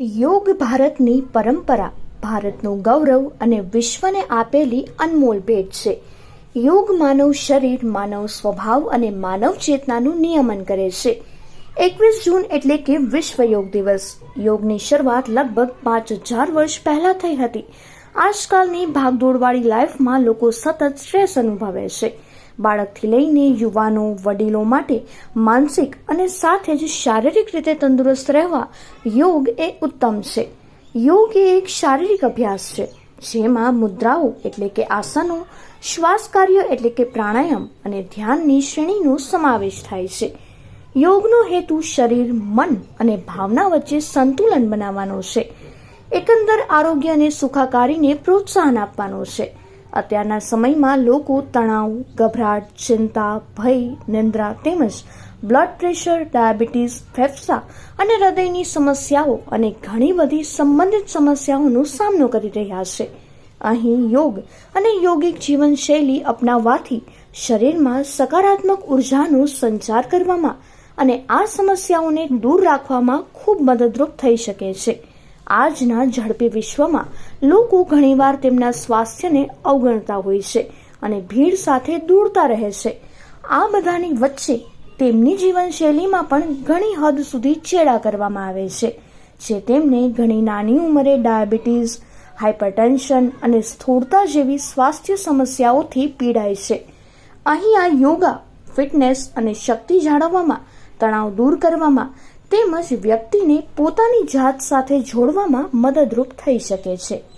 યોગ ભારતની પરંપરા, ભારતનું ગૌરવ અને વિશ્વને આપેલી અનમોલ ભેટ છે. યોગ માનવ શરીર, માનવ સ્વભાવ અને માનવ ચેતનાનું નિયમન કરે છે. એકવીસ જૂન એટલે કે વિશ્વ યોગ દિવસ. યોગની શરૂઆત લગભગ પાંચ હજાર વર્ષ પહેલા થઈ હતી. આજકાલની ભાગદોડવાળી લાઈફમાં લોકો સતત સ્ટ્રેસ અનુભવે છે. બાળકથી લઈને યુવાનો, વડીલો માટે માનસિક અને સાથે જ શારીરિક રીતે તંદુરસ્ત રહેવા યોગ એ ઉત્તમ છે. યોગ એ એક શારીરિક અભ્યાસ છે, જેમાં મુદ્રાઓ એટલે કે આસનો, શ્વાસ કાર્ય એટલે કે પ્રાણાયામ અને ધ્યાનની શ્રેણીનો સમાવેશ થાય છે. યોગનો હેતુ શરીર, મન અને ભાવના વચ્ચે સંતુલન બનાવવાનો છે. એકંદર આરોગ્ય અને સુખાકારીને પ્રોત્સાહન આપવાનો છે. અત્યારના સમયમાં લોકો તણાવ, ગભરાટ, ચિંતા, ભય, નિંદ્રા તેમજ બ્લડ પ્રેશર ડાયાબિટીસ ફેફસા અને હૃદયની સમસ્યાઓ અને ઘણી બધી સંબંધિત સમસ્યાઓનો સામનો કરી રહ્યા છે. અહીં યોગ અને યોગિક જીવનશૈલી અપનાવવાથી શરીરમાં સકારાત્મક ઉર્જાનો સંચાર કરવામાં અને આ સમસ્યાઓને દૂર રાખવામાં ખૂબ મદદરૂપ થઈ શકે છે. આજના ઝડપી વિશ્વમાં લોકો ઘણીવાર તેમના સ્વાસ્થ્યને અવગણતા હોય છે અને ભીડ સાથે દોડતા રહે છે. આ બધાની વચ્ચે તેમની જીવનશૈલીમાં પણ ઘણી હદ સુધી ચેડા કરવામાં આવે છે, જે તેમને ઘણી નાની ઉંમરે ડાયાબિટીસ હાઇપરટેન્શન અને સ્થૂળતા જેવી સ્વાસ્થ્ય સમસ્યાઓથી પીડાય છે. અહીં આ યોગા, ફિટનેસ અને શક્તિ જાળવવામાં તણાવ દૂર કરવામાં તેમજ વ્યક્તિને પોતાની જાત સાથે જોડવામાં મદદરૂપ થઈ શકે છે.